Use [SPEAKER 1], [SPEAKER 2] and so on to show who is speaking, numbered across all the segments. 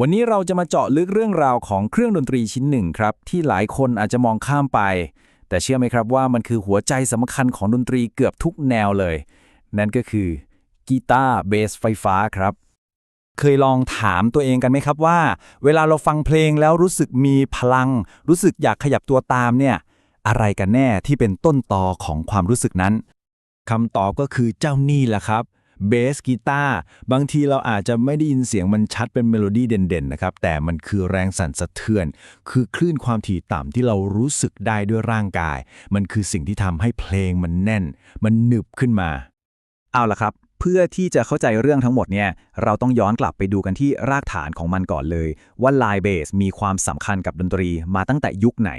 [SPEAKER 1] วันนี้เราจะมาเจาะลึกเรื่องราวของเครื่องดนตรีชิ้นหนึ่งครับ ที่หลายคนอาจจะมองข้ามไป แต่เชื่อไหมครับว่ามันคือหัวใจสำคัญของดนตรีเกือบทุกแนวเลย นั่นก็คือกีตาร์เบสไฟฟ้าครับ เคยลองถามตัวเองกันไหมครับว่า เวลาเราฟังเพลงแล้วรู้สึกมีพลัง รู้สึกอยากขยับตัวตามเนี่ย อะไรกันแน่ที่เป็นต้นตอของความรู้สึกนั้นคำตอบก็คือเจ้านี่แหละครับ เบสกีตาร์บางทีเราอาจจะไม่ได้ยินเสียงมันชัดเป็นเมโลดี้เด่นๆนะครับ แต่มันคือแรงสั่นสะเทือน คือคลื่นความถี่ต่ำที่เรารู้สึกได้ด้วยร่างกาย มันคือสิ่งที่ทำให้เพลงมันแน่น มันหนึบขึ้นมา เอาละครับเพื่อที่จะเข้าใจเรื่องทั้งหมดเนี่ย เราต้องย้อนกลับไปดูกันที่รากฐานของมันก่อนเลย ว่าลน์เบสมีความสำคัญกับดนตรีมาตั้งแต่ยุคไหน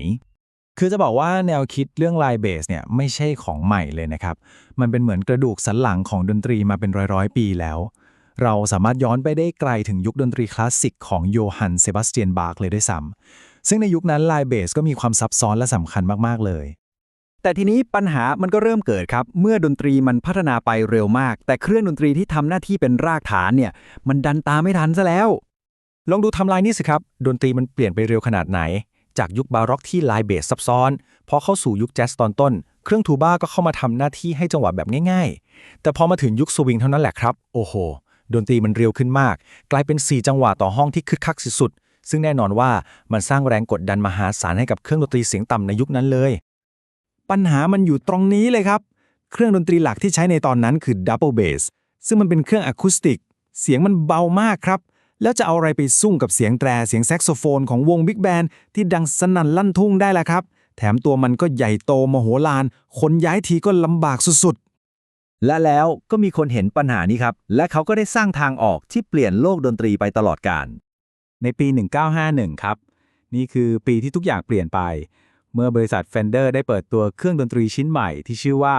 [SPEAKER 1] คือจะบอกว่าแนวคิดเรื่องไลน์เบสเนี่ยไม่ใช่ของใหม่เลยนะครับ มันเป็นเหมือนกระดูกสันหลังของดนตรีมาเป็นร้อยๆ ปีแล้ว เราสามารถย้อนไปได้ไกลถึงยุคดนตรีคลาสสิกของโยฮันเซบาสเตียนบาร์กเลยด้วยซ้ำซึ่งในยุคนั้นไลน์เบสก็มีความซับซ้อนและสำคัญมากๆเลย แต่ทีนี้ปัญหามันก็เริ่มเกิดครับ เมื่อดนตรีมันพัฒนาไปเร็วมาก แต่เครื่องดนตรีที่ทำหน้าที่เป็นรากฐานเนี่ย มันดันตามไม่ทันซะแล้ว ลองดูทำลายนี่สิครับ ดนตรีมันเปลี่ยนไปเร็วขนาดไหน จากยุคบาร็อกที่ลน์เบสซับซ้อน พอเข้าสู่ยุคแจ๊สตอนต้น เครื่องทูบ้าก็เข้ามาทำหน้าที่ให้จังหวะแบบง่าย ๆ แต่พอมาถึงยุคสวิงเท่านั้นแหละครับ โอ้โห ดนตรีมันเร็วขึ้นมาก กลายเป็น 4 จังหวะต่อห้องที่คึกคักสุดๆ ซึ่งแน่นอนว่ามันสร้างแรงกดดันมหาศาลให้กับเครื่องดนตรีเสียงต่ำในยุคนั้นเลย ปัญหามันอยู่ตรงนี้เลยครับ เครื่องดนตรีหลักที่ใช้ในตอนนั้นคือดับเบิลเบสซึ่งมันเป็นเครื่องอะคูสติก เสียงมันเบามากครับ แล้วจะเอาอะไรไปสู้กับเสียงแตรเสียงแซกโซโฟนของวงบิ๊กแบนด์ที่ดังสนั่นลั่นทุ่งได้ล่ะครับ แถมตัวมันก็ใหญ่โตมโหฬารคนย้ายทีก็ลำบากสุดๆ และแล้วก็มีคนเห็นปัญหานี้ครับ และเขาก็ได้สร้างทางออกที่เปลี่ยนโลกดนตรีไปตลอดกาลในปี 1951 ครับ นี่คือปีที่ทุกอย่างเปลี่ยนไป เมื่อบริษัท Fender ได้เปิดตัวเครื่องดนตรีชิ้นใหม่ที่ชื่อว่า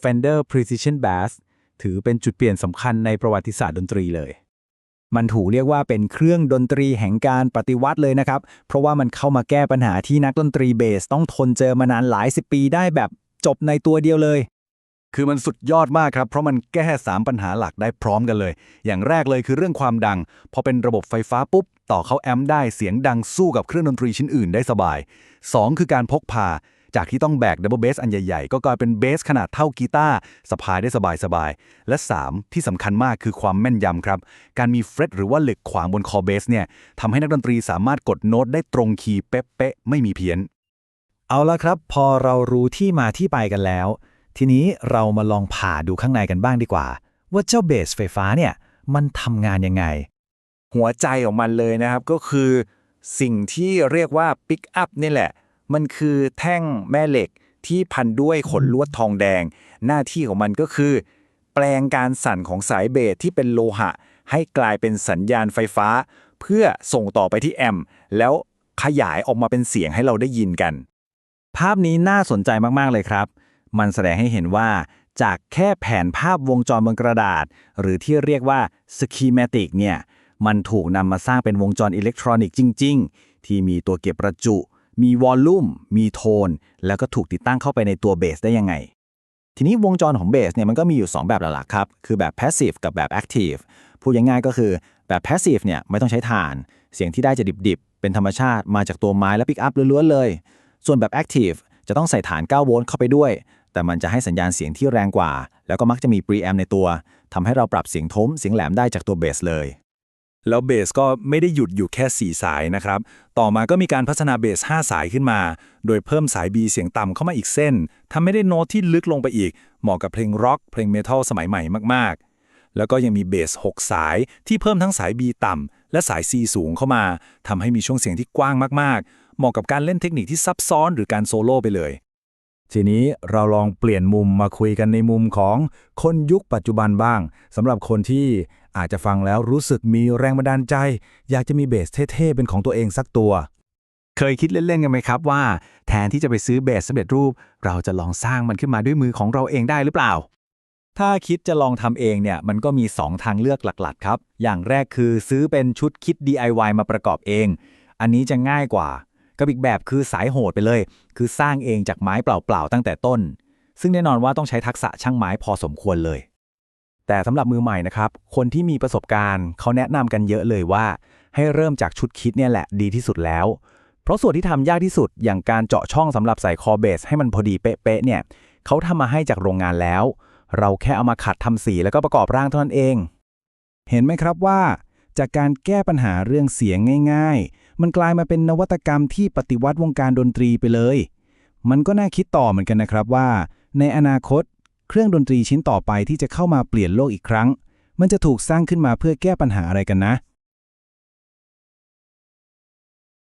[SPEAKER 1] Fender Precision Bass ถือเป็นจุดเปลี่ยนสำคัญในประวัติศาสตร์ดนตรีเลย มันถูกเรียกว่าเป็นเครื่องดนตรีแห่งการปฏิวัติเลยนะครับ เพราะว่ามันเข้ามาแก้ปัญหาที่นักดนตรีเบสต้องทนเจอมานานหลายสิบปีได้แบบจบในตัวเดียวเลย
[SPEAKER 2] คือมันสุดยอดมากครับ เพราะมันแก้ 3 ปัญหาหลักได้พร้อมกันเลย อย่างแรกเลยคือเรื่องความดัง พอเป็นระบบไฟฟ้าปุ๊บ ต่อเข้าแอมป์ได้เสียงดังสู้กับเครื่องดนตรีชิ้นอื่นได้สบาย 2 คือการพกพา จากที่ต้องแบกดับเบิลเบสอันใหญ่ๆ ก็กลายเป็นเบสขนาดเท่ากีตาร์สะพายได้สบายๆ และ 3 ที่สำคัญมากคือความแม่นยำครับ การมีเฟรตหรือว่าเหล็กขวางบนคอเบสเนี่ยทำให้นักดนตรีสามารถกดโน้ตได้ตรงคีย์เป๊ะๆไม่มีเพี้ยน
[SPEAKER 1] เอาละครับ พอเรารู้ที่มาที่ไปกันแล้ว ทีนี้เรามาลองผ่าดูข้างในกันบ้างดีกว่า ว่าเจ้าเบสไฟฟ้าเนี่ยมันทำงานยังไง หัวใจของมันเลยนะครับก็คือสิ่งที่เรียกว่าปิกอัพนี่แหละ มันคือแท่งแม่เหล็กที่พันด้วยขนลวดทองแดง หน้าที่ของมันก็คือ แปลงการสั่นของสายเบสที่เป็นโลหะ ให้กลายเป็นสัญญาณไฟฟ้า เพื่อส่งต่อไปที่แอมป์แล้วขยายออกมาเป็นเสียงให้เราได้ยินกัน ภาพนี้น่าสนใจมาก ๆ เลยครับ มันแสดงให้เห็นว่า จากแค่แผนภาพวงจรบนกระดาษ หรือที่เรียกว่า schematic เนี่ย มันถูกนำมาสร้างเป็นวงจรอิเล็กทรอนิกส์จริง ๆ ที่มีตัวเก็บประจุ มีวอลลุ่ม มีโทน แล้วก็ถูกติดตั้งเข้าไปในตัวเบสได้ยังไง ทีนี้วงจรของเบสเนี่ยมันก็มีอยู่ 2 แบบหลักๆครับ คือแบบ passive กับแบบ active พูดง่ายๆก็คือแบบ passive เนี่ยไม่ต้องใช้ฐาน เสียงที่ได้จะดิบๆ เป็นธรรมชาติมาจากตัวไม้และปิกอัพล้วนๆเลย ส่วนแบบ active จะต้องใส่ฐาน 9 โวลต์เข้าไปด้วย แต่มันจะให้สัญญาณเสียงที่แรงกว่า แล้วก็มักจะมี preamp ในตัวทำให้เราปรับเสียงทุ้มเสียงแหลมได้จากตัวเบสเลย
[SPEAKER 2] แล้วเบสก็ไม่ได้หยุดอยู่แค่ 4 สายนะครับ ต่อมาก็มีการพัฒนาเบส 5 สายขึ้นมา โดยเพิ่มสาย B เสียงต่ำเข้ามาอีกเส้นทำให้ได้โน้ตที่ลึกลงไปอีก เหมาะกับเพลงร็อก เพลงเมทัลสมัยใหม่มากๆ แล้วก็ยังมีเบส 6 สายที่เพิ่มทั้งสาย B ต่ำและสาย C สูงเข้ามาทำให้มีช่วงเสียงที่กว้างมากๆ เหมาะกับการเล่นเทคนิคที่ซับซ้อนหรือการโซโล่ไปเลย
[SPEAKER 1] ทีนี้เราลองเปลี่ยนมุมมาคุยกันในมุมของคนยุคปัจจุบันบ้างสำหรับคนที่ อาจจะฟังแล้วรู้สึกมีแรงบันดาลใจ อยากจะมีเบสเท่ๆ เป็นของตัวเองสักตัว เคยคิดเล่นๆกันไหมครับว่า แทนที่จะไปซื้อเบสสำเร็จรูป เราจะลองสร้างมันขึ้นมาด้วยมือของเราเองได้หรือเปล่า ถ้าคิดจะลองทำเองเนี่ยมันก็มี 2 ทางเลือกหลักๆ ครับ อย่างแรกคือซื้อเป็นชุดคิด DIY มาประกอบเอง อันนี้จะง่ายกว่ากับอีกแบบคือสายโหดไปเลย คือสร้างเองจากไม้เปล่าๆตั้งแต่ต้น ซึ่งแน่นอนว่าต้องใช้ทักษะช่างไม้พอสมควรเลย แต่สำหรับมือใหม่นะครับ คนที่มีประสบการณ์เขาแนะนำกันเยอะเลยว่า ให้เริ่มจากชุดคิดเนี่ยแหละดีที่สุดแล้ว เพราะส่วนที่ทำยากที่สุดอย่างการเจาะช่องสำหรับใส่คอเบสให้มันพอดีเป๊ะๆเนี่ยเขาทำมาให้จากโรงงานแล้ว เราแค่เอามาขัดทำสีแล้วก็ประกอบร่างเท่านั้นเอง
[SPEAKER 2] เห็นไหมครับว่า จากการแก้ปัญหาเรื่องเสียงง่าย ๆ มันกลายมาเป็นนวัตกรรมที่ปฏิวัติวงการดนตรีไปเลย มันก็น่าคิดต่อเหมือนกันนะครับว่า ในอนาคต เครื่องดนตรีชิ้นต่อไปที่จะเข้ามาเปลี่ยนโลกอีกครั้ง มันจะถูกสร้างขึ้นมาเพื่อแก้ปัญหาอะไรกันนะ